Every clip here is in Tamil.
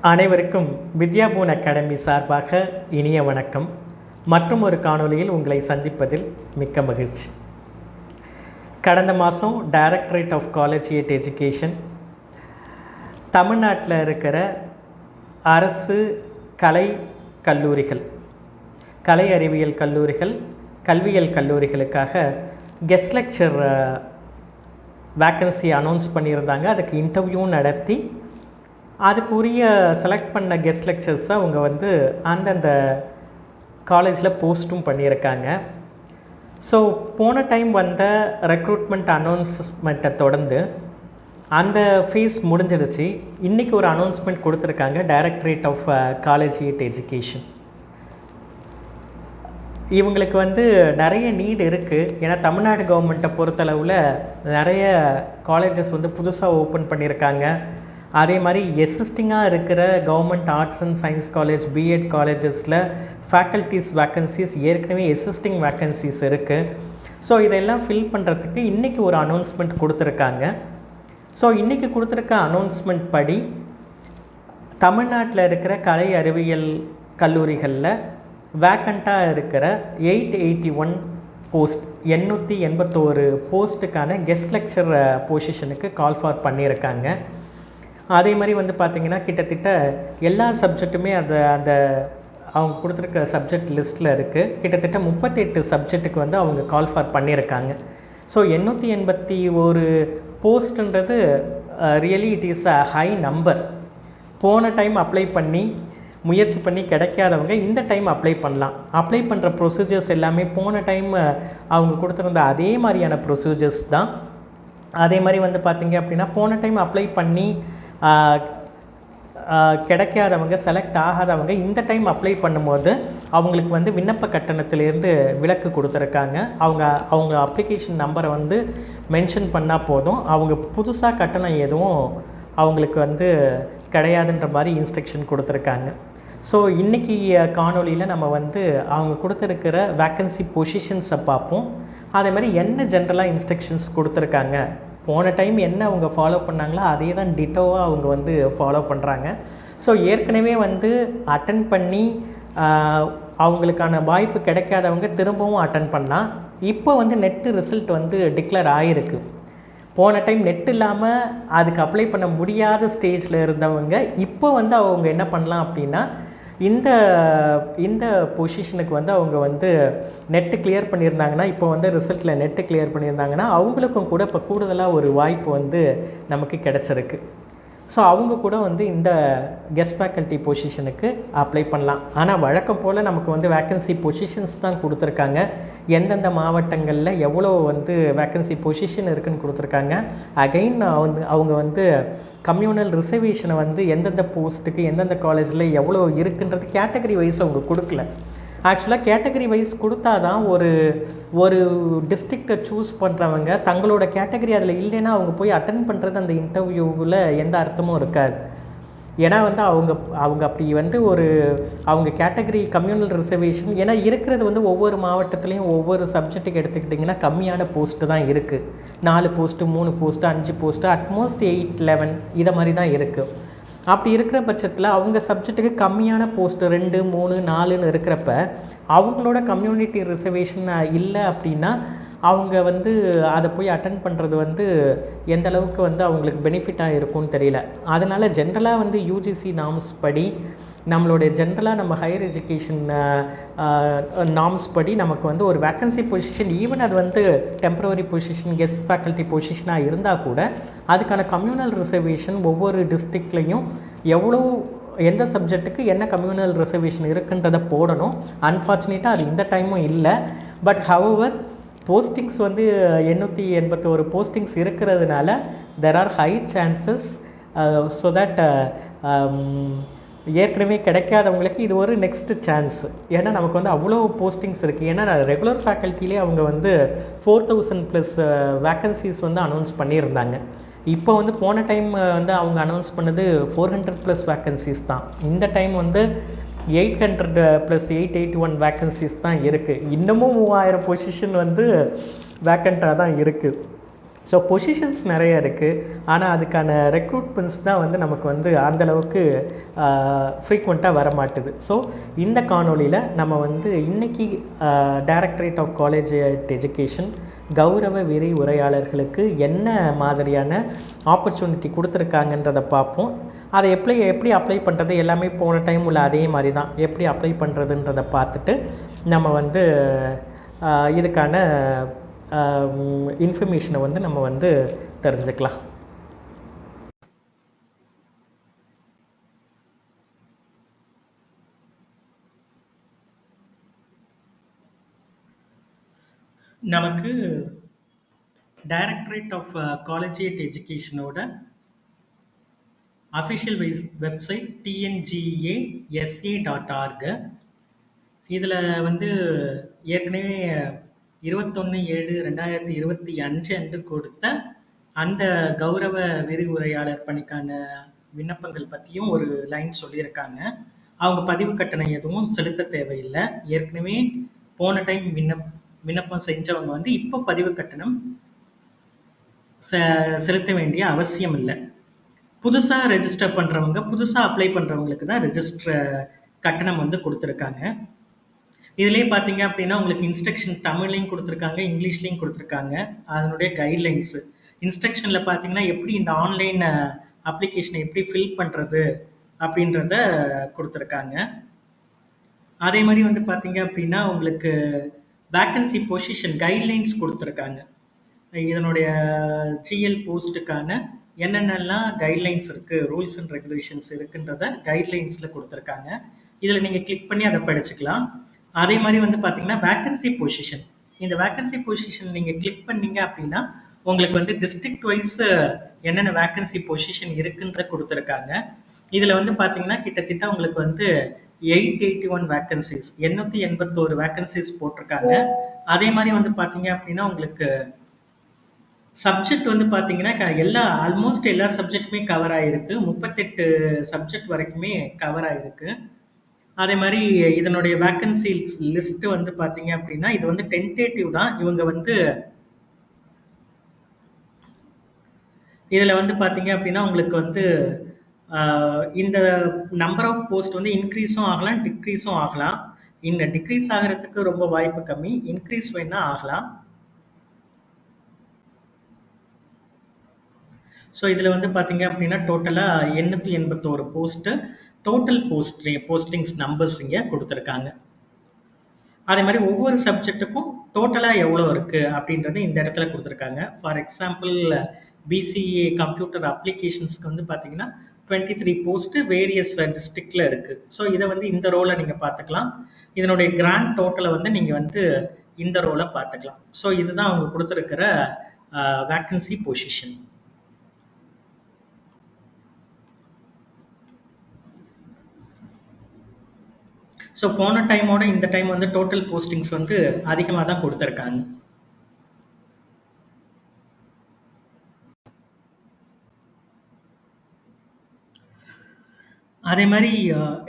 அனைவருக்கும் வித்யாபூன் அகாடமி சார்பாக இனிய வணக்கம். மற்றும் ஒரு காணொளியில் உங்களை சந்திப்பதில் மிக்க மகிழ்ச்சி. கடந்த மாதம் டைரக்டரேட் ஆஃப் காலேஜியேட் எஜுகேஷன் தமிழ்நாட்டில் இருக்கிற அரசு கலை கல்லூரிகள் கலை அறிவியல் கல்லூரிகள் கல்வியியல் கல்லூரிகளுக்காக கெஸ்ட் லெக்சர் வேக்கன்சி அனௌன்ஸ் பண்ணியிருந்தாங்க. அதுக்கு இன்டர்வியூ நடத்தி அதுக்குரிய செலக்ட் பண்ண கெஸ்ட் லெக்சர்ஸை அவங்க வந்து அந்தந்த காலேஜில் போஸ்ட்டும் பண்ணியிருக்காங்க. ஸோ போன டைம் வந்த ரெக்ரூட்மெண்ட் அனௌன்ஸ்மெண்ட்டை தொடர்ந்து அந்த ஃபீஸ் முடிஞ்சிடுச்சு. இன்றைக்கி ஒரு அனௌன்ஸ்மெண்ட் கொடுத்துருக்காங்க directorate of college collegiate education இவங்களுக்கு வந்து நிறைய நீட் இருக்குது ஏன்னா தமிழ்நாடு கவர்மெண்ட்டை பொறுத்தளவில் நிறைய காலேஜஸ் வந்து புதுசாக ஓப்பன் பண்ணியிருக்காங்க. அதே மாதிரி எசிஸ்டிங்காக இருக்கிற government arts and science college B Ed காலேஜஸில் ஃபேக்கல்ட்டிஸ் வேக்கன்சிஸ் ஏற்கனவே எசிஸ்டிங் வேக்கன்சிஸ் இருக்குது ஸோ இதெல்லாம் ஃபில் பண்ணுறதுக்கு இன்றைக்கி ஒரு அனௌன்ஸ்மெண்ட் கொடுத்துருக்காங்க. ஸோ இன்றைக்கி கொடுத்துருக்க அனௌன்ஸ்மெண்ட் படி தமிழ்நாட்டில் இருக்கிற கலை அறிவியல் கல்லூரிகளில் வேக்கண்ட்டாக இருக்கிற எயிட் எயிட்டி ஒன் போஸ்ட் எண்ணூற்றி எண்பத்தோரு போஸ்ட்டுக்கான கெஸ்ட் லெக்சர் பொசிஷனுக்கு கால் ஃபார் பண்ணியிருக்காங்க. அதே மாதிரி வந்து பார்த்திங்கன்னா கிட்டத்தட்ட எல்லா சப்ஜெக்ட்டுமே அந்த அந்த அவங்க கொடுத்துருக்க சப்ஜெக்ட் லிஸ்ட்டில் இருக்குது கிட்டத்தட்ட முப்பத்தெட்டு சப்ஜெக்ட்டுக்கு வந்து அவங்க கால் ஃபார் பண்ணியிருக்காங்க. ஸோ எண்ணூற்றி எண்பத்தி ஒரு போஸ்ட்டுன்றது really it is a high number போன டைம் அப்ளை பண்ணி முயற்சி பண்ணி கிடைக்காதவங்க இந்த டைம் அப்ளை பண்ணலாம். அப்ளை பண்ணுற ப்ரொசீஜர்ஸ் எல்லாமே போன டைம் அவங்க கொடுத்துருந்த அதே மாதிரியான ப்ரொசீஜர்ஸ் தான். அதே மாதிரி வந்து பார்த்திங்க அப்படின்னா போன டைம் அப்ளை பண்ணி கிடைக்காதவங்க செலக்ட் ஆகாதவங்க இந்த டைம் அப்ளை பண்ணும்போது அவங்களுக்கு வந்து விண்ணப்ப கட்டணத்திலேருந்து விலக்கு கொடுத்துருக்காங்க. அவங்க அவங்க அப்ளிகேஷன் நம்பரை வந்து மென்ஷன் பண்ணால் போதும். அவங்க புதுசாக கட்டணம் எதுவும் அவங்களுக்கு வந்து கிடையாதுன்ற மாதிரி இன்ஸ்ட்ரக்ஷன் கொடுத்துருக்காங்க. ஸோ இன்றைக்கி காணொலியில் நம்ம வந்து அவங்க கொடுத்துருக்கிற வேக்கன்சி பொசிஷன்ஸை பார்ப்போம். அதே மாதிரி என்ன ஜென்ரலாக இன்ஸ்ட்ரக்ஷன்ஸ் கொடுத்துருக்காங்க? போன டைம் என்ன அவங்க ஃபாலோ பண்ணாங்களோ அதே தான் டிட்டோவாக அவங்க வந்து ஃபாலோ பண்ணுறாங்க ஸோ ஏற்கனவே வந்து அட்டன் பண்ணி அவங்களுக்கான வாய்ப்பு கிடைக்காதவங்க திரும்பவும் அட்டன் பண்ணால் இப்போ வந்து நெட்டு ரிசல்ட் வந்து டிக்ளேர் ஆகிருக்கு போன டைம் நெட் இல்லாமல் அதுக்கு அப்ளை பண்ண முடியாத ஸ்டேஜில் இருந்தவங்க இப்போ வந்து அவங்க என்ன பண்ணலாம் அப்படின்னா இந்த இந்த பொசிஷனுக்கு வந்து அவங்க வந்து நெட்டு கிளியர் பண்ணியிருந்தாங்கன்னா இப்போ வந்து ரிசல்ட்டில் நெட்டு கிளியர் பண்ணியிருந்தாங்கன்னா அவங்களுக்கும் கூட இப்போ கூடுதலாக ஒரு வாய்ப்பு வந்து நமக்கு கிடச்சிருக்கு. ஸோ அவங்க கூட வந்து இந்த கெஸ்ட் ஃபேக்கல்ட்டி பொசிஷனுக்கு அப்ளை பண்ணலாம். ஆனால் வழக்கம் போல் நமக்கு வந்து வேக்கன்சி பொசிஷன்ஸ் தான் கொடுத்துருக்காங்க. எந்தெந்த மாவட்டங்களில் எவ்வளோ வந்து வேக்கன்சி பொசிஷன் இருக்குதுன்னு கொடுத்துருக்காங்க. அகைன் வந்து அவங்க வந்து கம்யூனல் ரிசர்வேஷனை வந்து எந்தெந்த போஸ்ட்டுக்கு எந்தெந்த காலேஜில் எவ்வளோ இருக்குன்றது கேட்டகரி வைஸ் அவங்க கொடுக்கல. ஆக்சுவலாக கேட்டகரி வைஸ் கொடுத்தா தான் ஒரு ஒரு டிஸ்ட்ரிக்டை சூஸ் பண்ணுறவங்க தங்களோட கேட்டகரி அதில் இல்லைன்னா அவங்க போய் அட்டன் பண்ணுறது அந்த இன்டர்வியூவில் எந்த அர்த்தமும் இருக்காது. ஏன்னா வந்து அவங்க அவங்க அப்படி வந்து ஒரு அவங்க கேட்டகரி கம்யூனல் ரிசர்வேஷன் ஏன்னா இருக்கிறது வந்து ஒவ்வொரு மாவட்டத்துலேயும் ஒவ்வொரு சப்ஜெக்ட்டுக்கு எடுத்துக்கிட்டிங்கன்னா கம்மியான போஸ்ட்டு தான் இருக்குது நாலு போஸ்ட்டு மூணு போஸ்ட்டு அஞ்சு போஸ்ட்டு அட்மோஸ்ட் எயிட் லெவன் இதை மாதிரி தான் இருக்குது அப்படி இருக்கிற பட்சத்தில் அவங்க சப்ஜெக்ட்டுக்கு கம்மியான போஸ்ட்டு ரெண்டு மூணு நாலுன்னு இருக்கிறப்ப அவங்களோட கம்யூனிட்டி ரிசர்வேஷன் இல்லை அப்படின்னா அவங்க வந்து அதை போய் அட்டன் பண்ணுறது வந்து எந்த அளவுக்கு வந்து அவங்களுக்கு பெனிஃபிட்டாக இருக்கும்னு தெரியல. அதனால் ஜென்ரலாக வந்து யூஜிசி நாம்ஸ் படி நம்மளுடைய ஜென்ரலாக நம்ம ஹையர் எஜுகேஷன் நாம்ஸ் படி நமக்கு வந்து ஒரு வேக்கன்சி பொசிஷன் ஈவன் அது வந்து டெம்பரவரி பொசிஷன் கெஸ்ட் ஃபேக்கல்ட்டி பொசிஷனாக இருந்தால் கூட அதுக்கான கம்யூனல் ரிசர்வேஷன் ஒவ்வொரு டிஸ்ட்ரிக்ட்லேயும் எவ்வளோ எந்த சப்ஜெக்ட்டுக்கு என்ன கம்யூனல் ரிசர்வேஷன் இருக்குன்றதை போடணும். அன்ஃபார்ச்சுனேட்டாக அது இந்த டைமும் இல்லை. பட் ஹவவர் போஸ்டிங்ஸ் வந்து எண்ணூற்றி எண்பத்தோரு போஸ்டிங்ஸ் இருக்கிறதுனால there are high chances so that ஏற்கனவே கிடைக்காதவங்களுக்கு இது ஒரு நெக்ஸ்ட் சான்ஸ் ஏன்னா நமக்கு வந்து அவ்வளோ போஸ்டிங்ஸ் இருக்குது ஏன்னா ரெகுலர் ஃபேக்கல்ட்டிலே அவங்க வந்து ஃபோர் தௌசண்ட் ப்ளஸ் வேக்கன்சிஸ் வந்து அனௌன்ஸ் பண்ணியிருந்தாங்க. இப்போ வந்து போன டைம் வந்து அவங்க அனௌன்ஸ் பண்ணது ஃபோர் ஹண்ட்ரட் ப்ளஸ் வேக்கன்சிஸ் தான். இந்த டைம் வந்து eight hundred plus eight eight one vacancies தான் இருக்குது இன்னமும் மூவாயிரம் பொசிஷன் வந்து வேக்கண்ட்டாக தான் இருக்குது ஸோ பொசிஷன்ஸ் நிறைய இருக்குது ஆனால் அதுக்கான ரெக்ரூட்மெண்ட்ஸ் தான் வந்து நமக்கு வந்து அந்தளவுக்கு ஃப்ரீக்வெண்ட்டாக வர மாட்டுது ஸோ இந்த காணொளியில் நம்ம வந்து இன்றைக்கி டைரக்டரேட் ஆஃப் காலேஜ் எஜுகேஷன் கௌரவ விரி உரையாளர்களுக்கு என்ன மாதிரியான ஆப்பர்ச்சுனிட்டி கொடுத்துருக்காங்கன்றதை பார்ப்போம். அதை எப்படி எப்படி அப்ளை பண்ணுறது எல்லாமே போன டைம் உள்ள அதே மாதிரி தான். எப்படி அப்ளை பண்ணுறதுன்றதை பார்த்துட்டு நம்ம வந்து இதுக்கான இன்ஃபர்மேஷனை வந்து நம்ம வந்து தெரிஞ்சுக்கலாம். நமக்கு directorate of collegiate எஜுகேஷனோட official wise website TNGA SA dot org இதில் வந்து ஏற்கனவே இருபத்தொன்று ஏழு ரெண்டாயிரத்தி இருபத்தி அஞ்சு அன்று கொடுத்த அந்த கௌரவ விரிவுரையாளர் பணிக்கான விண்ணப்பங்கள் பற்றியும் ஒரு லைன் சொல்லியிருக்காங்க. அவங்க பதிவு கட்டணம் எதுவும் செலுத்த தேவையில்லை. ஏற்கனவே போன டைம் விண்ணப் விண்ணப்பம் செஞ்சவங்க வந்து இப்போ பதிவு கட்டணம் செ- செலுத்த வேண்டிய அவசியம் இல்லை. புதுசாக ரெஜிஸ்டர் பண்ணுறவங்க புதுசாக அப்ளை பண்ணுறவங்களுக்கு தான் ரெஜிஸ்டர் கட்டணம் வந்து கொடுத்துருக்காங்க. இதுலேயே பார்த்தீங்க அப்படின்னா உங்களுக்கு இன்ஸ்ட்ரக்ஷன் தமிழ்லையும் கொடுத்துருக்காங்க இங்கிலீஷ்லேயும் கொடுத்துருக்காங்க. அதனுடைய கைட்லைன்ஸு இன்ஸ்ட்ரக்ஷனில் பார்த்தீங்கன்னா எப்படி இந்த ஆன்லைன் அப்ளிகேஷனை எப்படி ஃபில் பண்ணுறது அப்படின்றத கொடுத்துருக்காங்க. அதே மாதிரி வந்து பார்த்தீங்க அப்படின்னா உங்களுக்கு வேக்கன்சி பொசிஷன் கைட்லைன்ஸ் கொடுத்துருக்காங்க. இதனுடைய ஜிஎல் போஸ்ட்டுக்கான என்னென்னலாம் கைட்லைன்ஸ் இருக்குது ரூல்ஸ் அண்ட் ரெகுலேஷன்ஸ் இருக்குன்றத கைட்லைன்ஸில் கொடுத்துருக்காங்க. இதில் நீங்கள் கிளிக் பண்ணி அதை படிச்சுக்கலாம். அதே மாதிரி வந்து பார்த்தீங்கன்னா வேக்கன்சி பொசிஷன் இந்த வேக்கன்சி பொசிஷன் நீங்கள் கிளிக் பண்ணீங்க அப்படின்னா உங்களுக்கு வந்து டிஸ்ட்ரிக்ட் வைஸ் என்னென்ன வேக்கன்சி பொசிஷன் இருக்குன்ற கொடுத்துருக்காங்க. இதில் வந்து பார்த்தீங்கன்னா கிட்டத்தட்ட உங்களுக்கு வந்து எயிட் எயிட்டி ஒன் வேக்கன்சிஸ் எண்ணூற்றி எண்பத்தோரு வேக்கன்சிஸ் போட்டிருக்காங்க. அதே மாதிரி வந்து பார்த்தீங்க அப்படின்னா உங்களுக்கு சப்ஜெக்ட் வந்து பார்த்தீங்கன்னா க- எல்லா ஆல்மோஸ்ட் எல்லா சப்ஜெக்ட்டுமே கவர் ஆகிருக்கு முப்பத்தெட்டு சப்ஜெக்ட் வரைக்குமே கவர் ஆகிருக்கு அதே மாதிரி இதனுடைய வேக்கன்சிஸ் லிஸ்ட்டு வந்து பார்த்தீங்க அப்படின்னா இது வந்து டென்டேட்டிவ் தான். இவங்க வந்து இதில் வந்து பார்த்தீங்க அப்படின்னா உங்களுக்கு வந்து இந்த நம்பர் ஆஃப் போஸ்ட் வந்து இன்க்ரீஸும் ஆகலாம் டிக்ரீஸும் ஆகலாம். இந்த டிக்ரீஸ் ஆகிறதுக்கு ரொம்ப வாய்ப்பு கம்மி. இன்க்ரீஸ் வேணால் ஆகலாம். ஸோ இதில் வந்து பார்த்தீங்க அப்படின்னா டோட்டலாக எண்ணூற்றி எண்பத்தோரு post total post postings numbers இங்கே கொடுத்துருக்காங்க. அதே மாதிரி ஒவ்வொரு சப்ஜெக்ட்டுக்கும் டோட்டலாக எவ்வளோ இருக்குது அப்படின்றது இந்த இடத்துல கொடுத்துருக்காங்க. ஃபார் எக்ஸாம்பிள் பிசிஏ கம்ப்யூட்டர் அப்ளிகேஷன்ஸ்க்கு வந்து பார்த்தீங்கன்னா டுவெண்ட்டி த்ரீ போஸ்ட்டு வேரியஸ் டிஸ்ட்ரிக்டில் இருக்குது ஸோ இதை வந்து இந்த ரோலை நீங்கள் பார்த்துக்கலாம். இதனுடைய கிராண்ட் டோட்டலை வந்து நீங்கள் வந்து இந்த ரோலை பார்த்துக்கலாம். ஸோ இதுதான் அவங்க கொடுத்துருக்கிற வேக்கன்சி பொசிஷன் ஸோ போன டைமோட இந்த டைம் வந்து டோட்டல் போஸ்டிங்ஸ் வந்து அதிகமாக தான் கொடுத்துருக்காங்க. அதே மாதிரி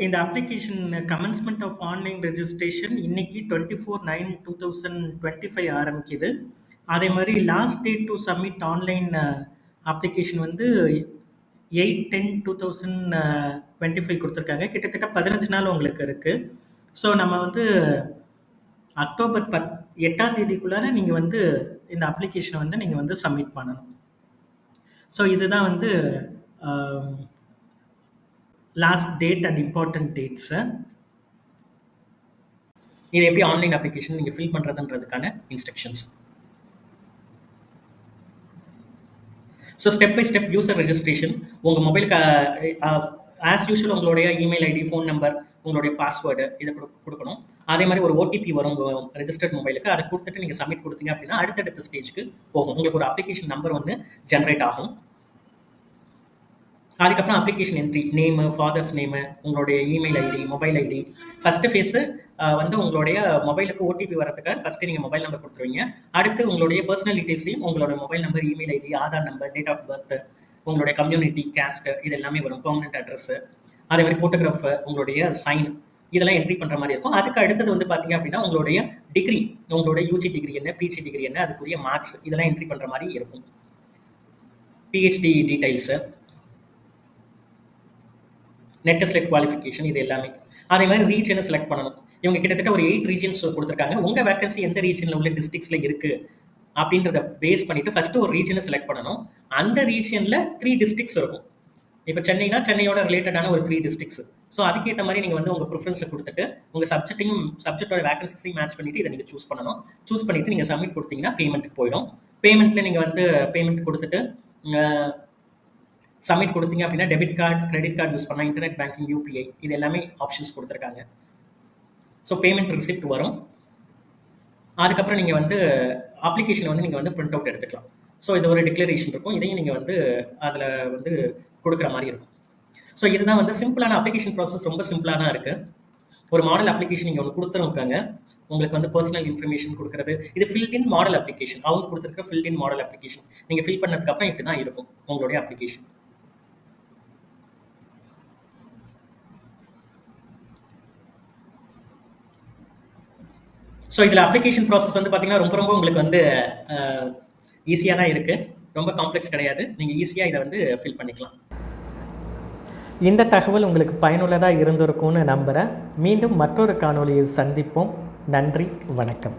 இந்த application commencement of online registration இன்னைக்கு twenty four nine two thousand twenty five ஆரம்பிக்குது. அதே மாதிரி last date to submit online application வந்து eight ten two thousand twenty five கொடுத்துருக்காங்க. கிட்டத்தட்ட பதினஞ்சு நாள் உங்களுக்கு இருக்குது ஸோ நம்ம வந்து அக்டோபர் பத் எட்டாம் தேதிக்குள்ளார நீங்கள் வந்து இந்த அப்ளிகேஷனை வந்து நீங்கள் வந்து சப்மிட் பண்ணணும். ஸோ இதுதான் வந்து last date and important dates இது எப்படி ஆன்லைன் அப்ளிகேஷன் நீங்கள் fill பண்ணுறதுன்றதுக்கான instructions so step by step user registration உங்கள் மொபைலுக்கு ஆஸ் யூஷுவல் உங்களுடைய இமெயில் ஐடி ஃபோன் நம்பர் உங்களுடைய பாஸ்வேர்டு இதை கொடு கொடுக்கணும். அதே மாதிரி ஒரு ஓடிபி வரும் உங்கள் ரெஜிஸ்டர்ட் மொபைலுக்கு அதை கொடுத்துட்டு நீங்கள் சப்மிட் கொடுத்தீங்க அப்படின்னா அடுத்தடுத்த ஸ்டேஜ்க்கு போகும். உங்களுக்கு ஒரு அப்ளிகேஷன் நம்பர் வந்து ஜென்ரேட் ஆகும். அதுக்கப்புறம் application entry name father's name உங்களுடைய email ID mobile ID first phase வந்து உங்களுடைய மொபைலுக்கு ஓடிபி வரதுக்காக ஃபஸ்ட்டு நீங்கள் மொபைல் நம்பர் கொடுத்துருவீங்க. அடுத்து உங்களுடைய பர்சனல் டீட்டெயில்ஸ்லையும் உங்களோட mobile number email ID Aadhaar number date of birth உங்களுடைய கம்யூனிட்டி கேஸ்ட்டு இது எல்லாமே வரும். பெர்மனெண்ட் அட்ரஸ்ஸு அதே மாதிரி ஃபோட்டோகிராஃபர் உங்களுடைய சைன் இதெல்லாம் என்ட்ரி பண்ணுற மாதிரி இருக்கும். அதுக்கு அடுத்தது வந்து பார்த்தீங்க அப்படின்னா உங்களுடைய டிகிரி உங்களுடைய யூஜி டிகிரி என்ன பிஜி டிகிரி என்ன அதுக்குரிய மார்க்ஸ் இதெல்லாம் என்ட்ரி பண்ணுற மாதிரி இருக்கும். PhD details NET select qualification இது எல்லாமே. அதே மாதிரி ரீஜனை செலக்ட் பண்ணணும். இவங்க கிட்டத்தட்ட ஒரு எயிட் ரீஜன்ஸ் கொடுத்துருக்காங்க. உங்கள் வேகன்சி எந்த ரீஜனில் உள்ள டிஸ்ட்ரிக்ஸில் இருக்குது அப்படின்றத பேஸ் பண்ணிவிட்டு ஃபஸ்ட்டு ஒரு ரீஜனை செலக்ட் பண்ணணும். அந்த ரீஜனில் த்ரீ டிஸ்ட்ரிக்ஸ் இருக்கும். இப்போ சென்னைனா சென்னையோட ரிலேட்டடான ஒரு த்ரீ டிஸ்ட்ரிக்ஸ் ஸோ அதுக்கேற்ற மாதிரி நீங்கள் வந்து உங்கள் ப்ரிஃபரன்ஸை கொடுத்துட்டு உங்கள் சப்ஜெக்ட்டையும் சப்ஜெக்டோட வேகன்சிஸையும் மேட்ச் பண்ணிவிட்டு இதை நீங்கள் சூஸ் பண்ணணும். சூஸ் பண்ணிவிட்டு நீங்கள் சப்மிட் கொடுத்தீங்கன்னா பேமெண்ட்டுக்கு போயிடும். பேமெண்ட்டில் நீங்கள் வந்து பேமெண்ட் கொடுத்துட்டு சப்மிட் கொடுத்தீங்க அப்படின்னா debit card credit card use பண்ணலாம். இன்டர்நெட் பேங்கிங் யூபிஐ இது எல்லாமே ஆப்ஷன்ஸ் கொடுத்துருக்காங்க. ஸோ பேமெண்ட் ரிசிப்ட் வரும். அதுக்கப்புறம் நீங்கள் வந்து அப்ளிகேஷனை வந்து நீங்கள் வந்து பிரிண்ட் அவுட் எடுத்துக்கலாம். ஸோ இது ஒரு டிக்ளரேஷன் இருக்கும். இதையும் நீங்கள் வந்து அதில் வந்து கொடுக்குற மாதிரி இருக்கும். ஸோ இதுதான் வந்து சிம்பிளான அப்ளிகேஷன் ப்ராசஸ் ரொம்ப சிம்பிளாக தான் இருக்குது ஒரு மாடல் அப்ளிகேஷன் நீங்கள் ஒன்று கொடுத்துருக்காங்க உங்களுக்கு வந்து பர்சனல் இன்ஃபர்மேஷன் கொடுக்குறது. இது ஃபில்ட் இன் மாடல் அப்ளிகேஷன் அவங்க கொடுத்துருக்க ஃபில்ட் இன் மாடல் அப்ளிகேஷன் நீங்கள் ஃபில் பண்ணதுக்கப்புறம் இப்படி தான் இருக்கும் உங்களுடைய அப்ளிகேஷன் ஸோ இதில் அப்ளிகேஷன் ப்ராசஸ் வந்து பார்த்தீங்கன்னா ரொம்ப ரொம்ப உங்களுக்கு வந்து ஈஸியாக தான் இருக்குது ரொம்ப காம்ப்ளெக்ஸ் கிடையாது. நீங்கள் ஈஸியாக இதை வந்து ஃபில் பண்ணிக்கலாம். இந்த தகவல் உங்களுக்கு பயனுள்ளதாக இருந்திருக்கும்னு நம்புகிறேன் மீண்டும் மற்றொரு காணொலியை சந்திப்போம். நன்றி வணக்கம்.